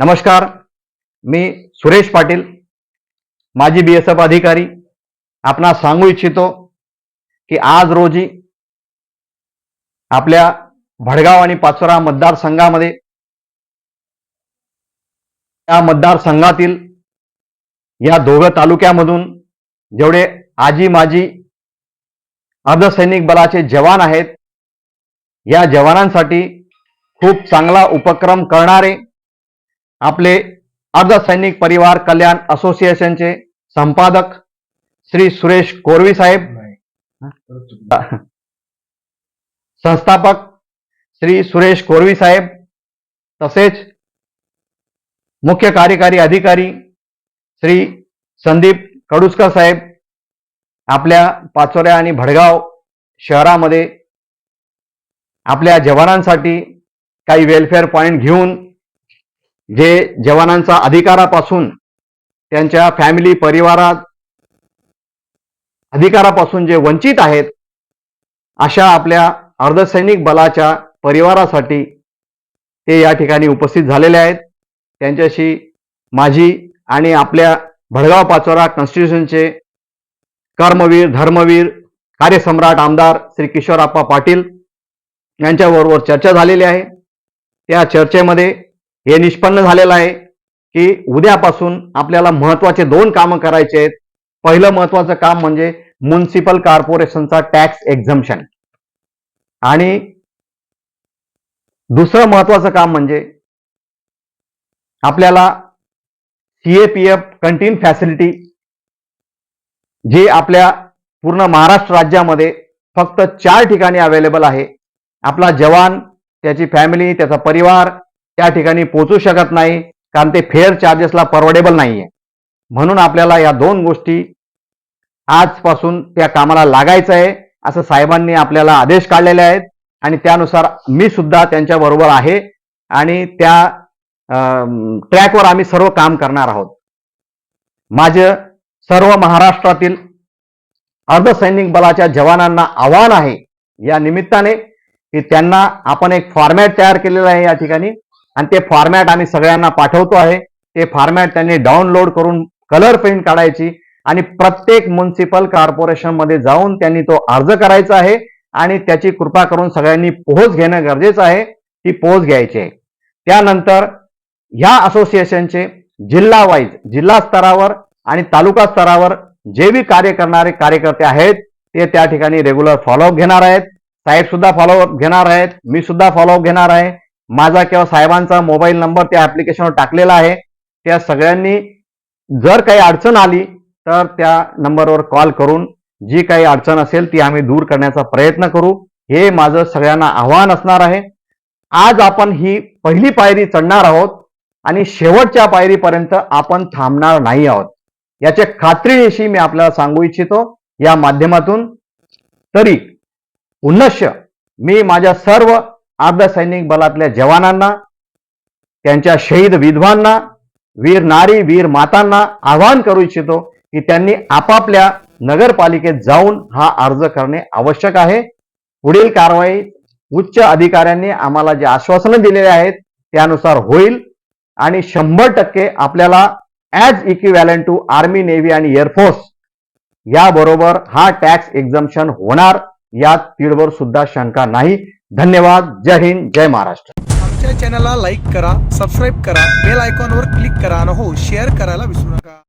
नमस्कार. मी सुरेश पाटील माजी बी S F अधिकारी. आपणा सांगू इच्छितो की आज रोजी आपल्या भडगाव आणि पाचोरा मतदारसंघामध्ये त्या मतदारसंघातील या दोघं तालुक्यामधून जेवढे आजी माजी अर्धसैनिक बलाचे जवान आहेत या जवानांसाठी खूप चांगला उपक्रम करणारे आपले अर्धसैनिक परिवार कल्याण असोसिएशनचे संपादक श्री सुरेश कोरवी साहेब संस्थापक श्री सुरेश कोरवी साहेब तसेच मुख्य कार्यकारी अधिकारी श्री संदीप कडुसकर साहेब आपल्या पाचोऱ्या आणि भडगाव शहरामध्ये आपल्या जवानांसाठी काही वेलफेअर पॉईंट घेऊन जे जवानांचा अधिकारापासून त्यांच्या फॅमिली परिवारात अधिकारापासून जे वंचित आहेत अशा आपल्या अर्धसैनिक बलाच्या परिवारासाठी ते या ठिकाणी उपस्थित झालेले आहेत. त्यांच्याशी माझी आणि आपल्या भडगाव पाचोरा कॉन्स्टिट्युशनचे कर्मवीर धर्मवीर कार्यसम्राट आमदार श्री किशोरप्पा पाटील यांच्याबरोबर चर्चा झालेली आहे. त्या चर्चेमध्ये हे निष्पन्न झालेलं आहे की उद्यापासून आपल्याला महत्त्वाचे दोन कामं करायचे आहेत. पहिलं महत्वाचं काम म्हणजे म्युन्सिपल कॉर्पोरेशनचा टॅक्स एक्झम्शन आणि दुसरं महत्वाचं काम म्हणजे आपल्याला सीएपीएफ कंटीन फॅसिलिटी जी आपल्या पूर्ण महाराष्ट्र राज्यामध्ये फक्त चार ठिकाणी अवेलेबल आहे. आपला जवान त्याची फॅमिली त्याचा परिवार त्या ठिकाणी पोहोचू शकत नाही कारण ते फेअर चार्जेसला परवडेबल नाहीये. म्हणून आपल्याला या दोन गोष्टी आजपासून त्या कामाला लागायचं आहे असं साहेबांनी आपल्याला आदेश काढलेले आहेत. आणि त्यानुसार मी सुद्धा त्यांच्या बरोबर आहे आणि त्या ट्रॅकवर आम्ही सर्व काम करणार आहोत. माझं सर्व महाराष्ट्रातील अर्धसैनिक बलाच्या जवानांना आव्हान आहे या निमित्ताने की त्यांना आपण एक फॉर्मॅट तयार केलेलं आहे या ठिकाणी. आणि ते फॉर्मॅट आम्ही सगळ्यांना पाठवतो आहे. ते फॉर्मॅट त्यांनी डाउनलोड करून कलर प्रिंट काढायची आणि प्रत्येक म्युन्सिपल कॉर्पोरेशनमध्ये जाऊन त्यांनी तो अर्ज करायचा आहे आणि त्याची कृपा करून सगळ्यांनी पोहोच घेणं गरजेचं आहे ती पोहोच घ्यायची आहे. त्यानंतर ह्या असोसिएशनचे जिल्हा वाईज जिल्हा स्तरावर आणि तालुका स्तरावर जे बी कार्य करणारे कार्यकर्ते आहेत ते त्या ठिकाणी रेग्युलर फॉलोअप घेणार आहेत. साहेब सुद्धा फॉलोअप घेणार आहेत मी सुद्धा फॉलोअप घेणार आहे. माझा किंवा साहेबांचा मोबाईल नंबर त्या ऍप्लिकेशनवर टाकलेला आहे. त्या सगळ्यांनी जर काही अडचण आली तर त्या नंबरवर कॉल करून जी काही अडचण असेल ती आम्ही दूर करण्याचा प्रयत्न करू. हे माझं सगळ्यांना आव्हान असणार आहे. आज आपण ही पहिली पायरी चढणार आहोत आणि शेवटच्या पायरीपर्यंत आपण थांबणार नाही आहोत. याच्या खात्रीनिशी मी आपल्याला सांगू इच्छितो. या माध्यमातून तरी पुनश्य मी माझ्या सर्व अर्धसैनिक बलातल्या जवानांना त्यांच्या शहीद विधवांना वीर नारी वीर मातांना आवाहन करू इच्छितो की त्यांनी आपापल्या नगरपालिकेत जाऊन हा अर्ज करणे आवश्यक आहे. पुढील कारवाई उच्च अधिकाऱ्यांनी आम्हाला जे आश्वासनं दिलेले आहेत त्यानुसार होईल आणि शंभर टक्के आपल्याला as equivalent to army navy आणि एअरफोर्स याबरोबर हा टॅक्स एक्झम्शन होणार यात तीळवर सुद्धा शंका नाही. धन्यवाद जय हिंद जय महाराष्ट्र. आमच्या चॅनलला लाईक करा सबस्क्राईब करा बेल आयकॉनवर क्लिक करा आणि हो शेअर करायला विसरू नका.